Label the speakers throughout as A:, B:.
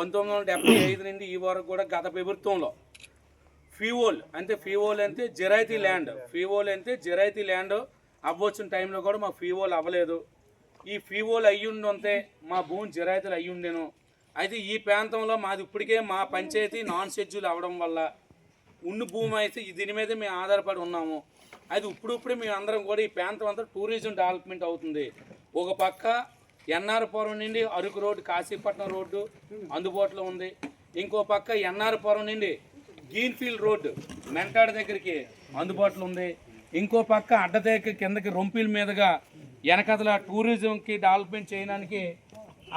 A: పంతొమ్మిది వందల డెబ్బై ఐదు నుండి ఈ వరకు కూడా గత ప్రభుత్వంలో ఫీవోల్ అంటే ఫీవోల్ అంటే జిరాయితీ ల్యాండ్ ఫీవోల్ అంటే జిరాయితీ ల్యాండ్ అవ్వచ్చిన టైంలో కూడా మా ఫీవోల్ అవ్వలేదు. ఈ ఫీవోల్ అయ్యుండుంటే మా భూమి జిరాయితీలు అయ్యుండెను. అయితే ఈ ప్రాంతంలో మాది ఇప్పటికే మా పంచాయతీ నాన్ షెడ్యూల్ అవ్వడం వల్ల ఉన్న భూమి అయితే దీని మీద మేము ఆధారపడి ఉన్నాము. అది ఇప్పుడిప్పుడే మేము అందరం కూడా ఈ ప్రాంతం అంతా టూరిజం డెవలప్మెంట్ అవుతుంది. ఒక పక్క ఎన్ఆర్పురం నుండి అరకు రోడ్డు కాశీపట్నం రోడ్డు అందుబాటులో ఉంది. ఇంకో పక్క ఎన్ఆర్పురం నుండి గ్రీన్ఫీల్డ్ రోడ్డు మెంటాడ దగ్గరికి అందుబాటులో ఉంది. ఇంకో పక్క అడ్డదేక కిందకి రొంపిల మీదుగా వెనకదల టూరిజంకి డెవలప్మెంట్ చేయడానికి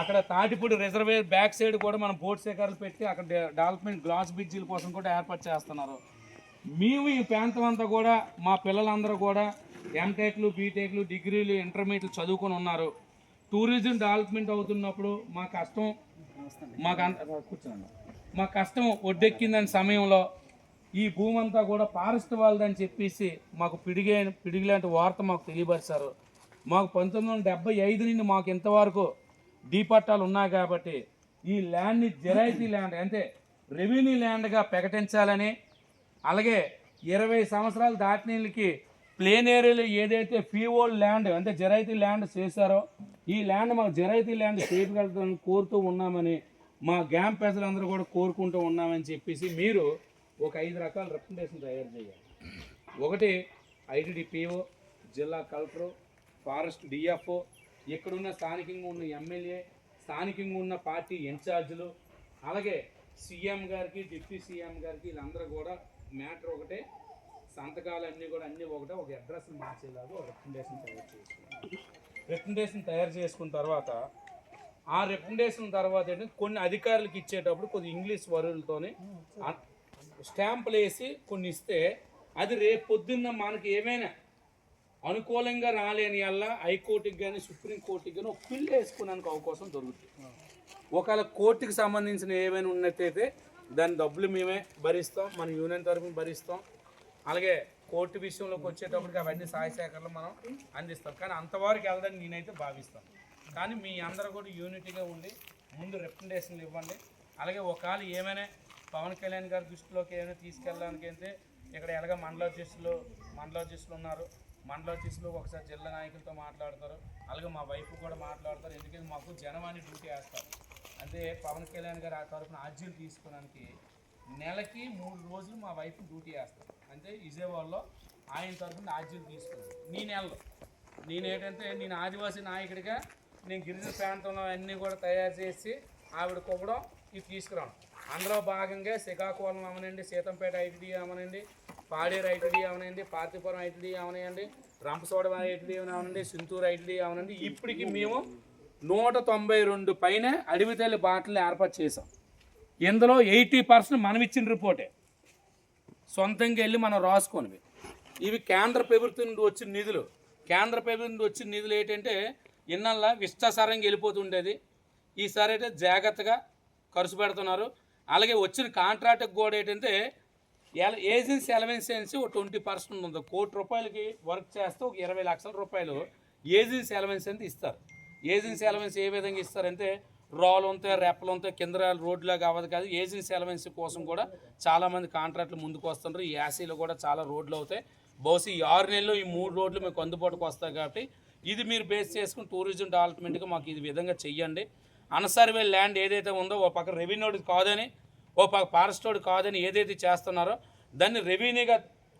A: అక్కడ తాటిపూడి రిజర్వేర్ బ్యాక్ సైడ్ కూడా మనం బోట్ శేఖరాలు పెట్టి అక్కడ డెవలప్మెంట్ గ్లాస్ బ్రిడ్జిల కోసం కూడా ఏర్పాటు చేస్తున్నారు. మేము ఈ ప్రాంతం అంతా కూడా మా పిల్లలందరూ కూడా ఎంటెక్లు బీటెక్లు డిగ్రీలు ఇంటర్మీడియట్లు చదువుకొని ఉన్నారు. టూరిజం డెవలప్మెంట్ అవుతున్నప్పుడు మా కష్టం మాకు అంత కూర్చోండి. మా కష్టం ఒడ్డెక్కిందని సమయంలో ఈ భూమి అంతా కూడా ఫారెస్ట్ వాళ్ళదని చెప్పేసి మాకు పిడిగే పిడిగిలాంటి వార్త మాకు తెలియపరిచారు. మాకు పంతొమ్మిది వందల డెబ్బై ఐదు నుండి మాకు ఇంతవరకు డీ పట్టాలు ఉన్నాయి కాబట్టి ఈ ల్యాండ్ని జరైతీ ల్యాండ్ అంటే రెవెన్యూ ల్యాండ్గా ప్రకటించాలని అలాగే ఇరవై సంవత్సరాలు దాటినీళ్ళకి ప్లేన్ ఏరియాలో ఏదైతే ఫీవోల్డ్ ల్యాండ్ అంటే జరైతీ ల్యాండ్ చేశారో ఈ ల్యాండ్ మాకు జరైతీ ల్యాండ్ చేయగలుగుతామని కోరుతూ ఉన్నామని మా గ్యామ్ ప్రజలందరూ కూడా కోరుకుంటూ ఉన్నామని చెప్పేసి మీరు ఒక ఐదు రకాల రిప్రజెంటేషన్ తయారు చేయాలి. ఒకటి ఐటీడీపీఓ జిల్లా కలెక్టరు ఫారెస్ట్ డిఎఫ్ఓ ఇక్కడున్న స్థానికంగా ఉన్న ఎమ్మెల్యే స్థానికంగా ఉన్న పార్టీ ఇన్ఛార్జీలు అలాగే సీఎం గారికి డిప్యూటీ సీఎం గారికి వీళ్ళందరూ కూడా మ్యాటర్ ఒకటే సంతకాలు అన్నీ కూడా అన్నీ ఒకటే ఒక అడ్రస్ మార్చేలాగా ఒక రికమెండేషన్ తయారు చేసుకున్నాం. రికమెండేషన్ తయారు చేసుకున్న తర్వాత ఆ రికమెండేషన్ తర్వాత ఏంటంటే కొన్ని అధికారులకు ఇచ్చేటప్పుడు కొద్ది ఇంగ్లీష్ వరులతోని స్టాంపులు వేసి కొన్ని ఇస్తే అది రేపు పొద్దున్న మనకి ఏమైనా అనుకూలంగా రాలేని వల్ల హైకోర్టుకి కానీ సుప్రీంకోర్టుకి కానీ ఒక పిల్లు వేసుకునేందుకు అవకాశం దొరుకుతుంది. ఒకవేళ కోర్టుకి సంబంధించిన ఏమైనా ఉన్నట్టయితే దాని డబ్బులు మేమే భరిస్తాం మన యూనియన్ తరఫున భరిస్తాం. అలాగే కోర్టు విషయంలోకి వచ్చేటప్పటికి అవన్నీ సహాయ సేకరణలు మనం అందిస్తాం. కానీ అంతవరకు వెళ్దని నేనైతే భావిస్తాను. కానీ మీ అందరూ కూడా యూనిటీగా ఉండి ముందు రిప్రజెంటేషన్లు ఇవ్వండి. అలాగే ఒకవేళ ఏమైనా పవన్ కళ్యాణ్ గారి దృష్టిలోకి ఏమైనా తీసుకెళ్ళడానికి అయితే ఇక్కడ ఎలాగ మండలాధ్యక్షులు మండలాధ్యక్షులు ఉన్నారు. మండలాధ్యక్షులు ఒకసారి జిల్లా నాయకులతో మాట్లాడతారు. అలాగే మా వైఫ్ కూడా మాట్లాడతారు. ఎందుకంటే మాకు జనవాణి డ్యూటీ వేస్తారు. అంటే పవన్ కళ్యాణ్ గారు ఆ తరఫున అర్జీలు తీసుకోవడానికి నెలకి మూడు రోజులు మా వైఫ్ డ్యూటీ చేస్తాను అంటే విజయవాడలో ఆయన తరఫున ఆర్జీలు తీసుకున్నాను నీ నెలలో. నేను ఏంటంటే నేను ఆదివాసీ నాయకుడిగా నేను గిరిజన ప్రాంతంలో అన్నీ కూడా తయారు చేసి ఆవిడ కొవ్వడం ఇది తీసుకురావడం. అందులో భాగంగా శ్రీకాకుళం అవనండి సీతంపేట ఐటీడీ అవనండి పాడేరు ఐటీడీ అవనండి పార్తీపురం ఐటీడీ అవనండి రంపచోడ ఐటీడీ అవనండి సింతూరు ఐటీడీ అవనండి. ఇప్పటికి మేము నూట తొంభై రెండు పైన అడవి తల్లి బాటలు ఏర్పాటు చేసాం ఇందులో ఎయిటీ పర్సెంట్ మనం ఇచ్చిన రిపోర్టే. సొంతంగా వెళ్ళి మనం రాసుకోనివి. ఇవి కేంద్ర ప్రభుత్వం నుండి వచ్చిన నిధులు. కేంద్ర ప్రభుత్వం నుండి వచ్చిన నిధులు ఏంటంటే ఇన్నల్లా విస్తాసారంగా వెళ్ళిపోతుండేది. ఈసారి అయితే జాగ్రత్తగా ఖర్చు పెడుతున్నారు. అలాగే వచ్చిన కాంట్రాక్ట్కి కూడా ఏంటంటే ఎల ఏజెన్సీ ఎలవెన్సెన్స్ ఒక ట్వంటీ పర్సెంట్ ఉంది. కోటి రూపాయలకి వర్క్ చేస్తే ఒక ఇరవై లక్షల రూపాయలు ఏజెన్సీ ఎలవెన్స్ అంతా ఇస్తారు. ఏజెన్సీ ఎలవెన్స్ ఏ విధంగా ఇస్తారంటే రాళ్ళు ఉంటాయి రెప్పలు ఉంటాయి కింద రోడ్లాగా అవ్వదు కాదు. ఏజెన్సీ ఎలవెన్స్ కోసం కూడా చాలామంది కాంట్రాక్ట్లు ముందుకు వస్తుంటారు ఈ యాసీలో కూడా చాలా రోడ్లు అవుతాయి. బహుశా ఈ ఆరు నెలలు ఈ మూడు రోడ్లు మీకు అందుబాటుకు వస్తాయి కాబట్టి ఇది మీరు బేస్ చేసుకుని టూరిజం డెవలప్మెంట్గా మాకు ఇది విధంగా చెయ్యండి. అన్సర్వే ల్యాండ్ ఏదైతే ఉందో ఓ పక్క రెవెన్యూ కాదని ఓ పక్క ఫారెస్ట్ రోడ్ కాదని ఏదైతే చేస్తున్నారో దాన్ని రెవెన్యూగా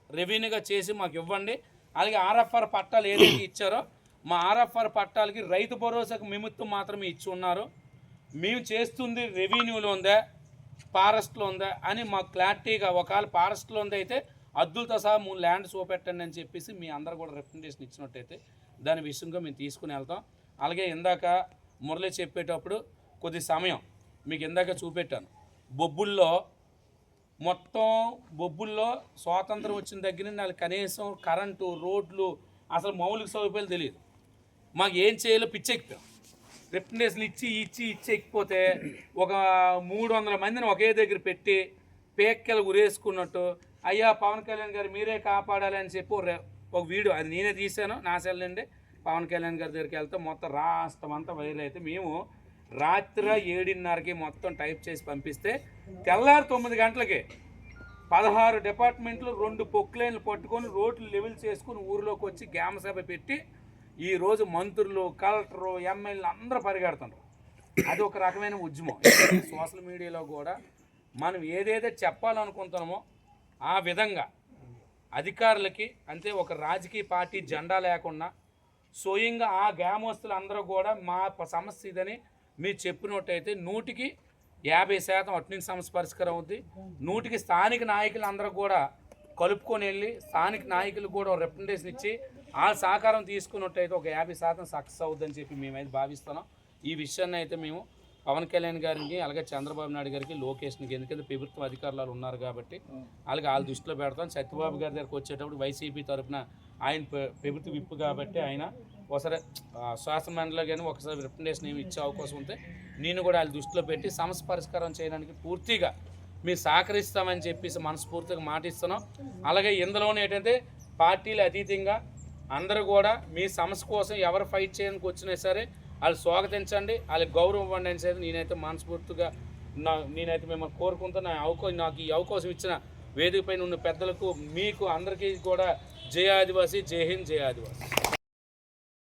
A: రెవెన్యూగా చేసి మాకు ఇవ్వండి. అలాగే ఆర్ఎఫ్ఆర్ పట్టాలు ఏదైతే ఇచ్చారో మా ఆర్ఎఫ్ఆర్ పట్టాలకి రైతు భరోసాకు నిమిత్తం మాత్రమే ఇచ్చి ఉన్నారు. మేము చేస్తుంది రెవెన్యూలో ఉందా? ఫారెస్ట్లో ఉందా? అని మాకు క్లారిటీగా ఒకవేళ ఫారెస్ట్లో ఉంది అయితే అద్దులతో సహా మూడు ల్యాండ్ చూపెట్టండి అని చెప్పేసి మీ అందరు కూడా రిప్రజెంటేషన్ ఇచ్చినట్టయితే దాని విషయంగా మేము తీసుకుని వెళ్తాం. అలాగే ఇందాక మురళి చెప్పేటప్పుడు కొద్ది సమయం మీకు ఇందాక చూపెట్టాను. బొబ్బుల్లో మొత్తం బొబ్బుల్లో స్వాతంత్రం వచ్చిన దగ్గర నుంచి కనీసం కరెంటు రోడ్లు అసలు మౌలిక సదుపాయాలు తెలియదు. మాకు ఏం చేయాలో పిచ్చెక్కిపోయాం. రిప్రజెంటేషన్లు ఇచ్చి ఇచ్చి ఇచ్చి ఎక్కిపోతే ఒక మూడు వందల మందిని ఒకే దగ్గర పెట్టి పేక్కలు ఉరేసుకున్నట్టు అయ్యా పవన్ కళ్యాణ్ గారు మీరే కాపాడాలి అని చెప్పి ఒక వీడియో అది నేనే తీశాను నా సెల్ నుండి పవన్ కళ్యాణ్ గారి దగ్గరికి వెళ్తే మొత్తం రాష్ట్రం అంతా వైరల్ అయితే మేము రాత్రి ఏడున్నరకి మొత్తం టైప్ చేసి పంపిస్తే తెల్లారి తొమ్మిది గంటలకి పదహారు డిపార్ట్మెంట్లు రెండు పొక్లైన్లు పట్టుకొని రోడ్లు లెవెల్ చేసుకుని ఊరిలోకి వచ్చి గ్రామ సభ పెట్టి ఈ రోజు మంత్రులు కలెక్టరు ఎమ్మెల్యేలు అందరూ పరిగెడుతున్నారు అది ఒక రకమైన ఉద్యమం. సోషల్ మీడియాలో కూడా మనం ఏదైతే చెప్పాలనుకుంటున్నామో ఆ విధంగా అధికారులకి అంటే ఒక రాజకీయ పార్టీ జెండా లేకుండా స్వయంగా ఆ గ్రామస్తులు అందరూ కూడా మా సమస్య ఇదని మీరు చెప్పినట్టయితే నూటికి యాభై శాతం అట్నుంచి సమస్య పరిష్కారం అవుద్ది. నూటికి స్థానిక నాయకులు అందరూ కూడా కలుపుకొని వెళ్ళి స్థానిక నాయకులు కూడా రిప్రజెంటేషన్ ఇచ్చి ఆ సహకారం తీసుకున్నట్టయితే ఒక యాభై శాతం సక్సెస్ అవుద్దని చెప్పి మేమైతే భావిస్తున్నాం. ఈ విషయాన్ని అయితే మేము పవన్ కళ్యాణ్ గారికి అలాగే చంద్రబాబు నాయుడు గారికి లోకేష్కి ఎందుకంటే ప్రభుత్వ అధికారులు ఉన్నారు కాబట్టి అలాగే వాళ్ళ దృష్టిలో పెడతాం. సత్యబాబు గారి దగ్గరకు వచ్చేటప్పుడు వైసీపీ తరఫున ఆయన ప్రభుత్వ విప్పు కాబట్టి ఆయన ఒకసారి శాసనమండలిలో కానీ ఒకసారి రిప్రజెంటేషన్ ఏమి ఇచ్చే అవకాశం ఉంటే నేను కూడా వాళ్ళ దృష్టిలో పెట్టి సమస్య పరిష్కారం చేయడానికి పూర్తిగా మీరు సహకరిస్తామని చెప్పేసి మనస్ఫూర్తిగా మాటిస్తున్నాం. అలాగే ఇందులోనే ఏంటంటే పార్టీలు అతీతంగా అందరూ కూడా మీ సమస్య కోసం ఎవరు ఫైట్ చేయడానికి వచ్చినా సరే వాళ్ళు స్వాగతించండి వాళ్ళకి గౌరవం ఇవ్వండి అని సరే నేనైతే మనస్ఫూర్తిగా నా నేనైతే మిమ్మల్ని కోరుకుంటున్నా. అవకా నాకు ఈ అవకాశం ఇచ్చిన వేదిక పైన ఉన్న పెద్దలకు మీకు అందరికీ కూడా జయ ఆదివాసి జై హింద్ జయ ఆదివాసి.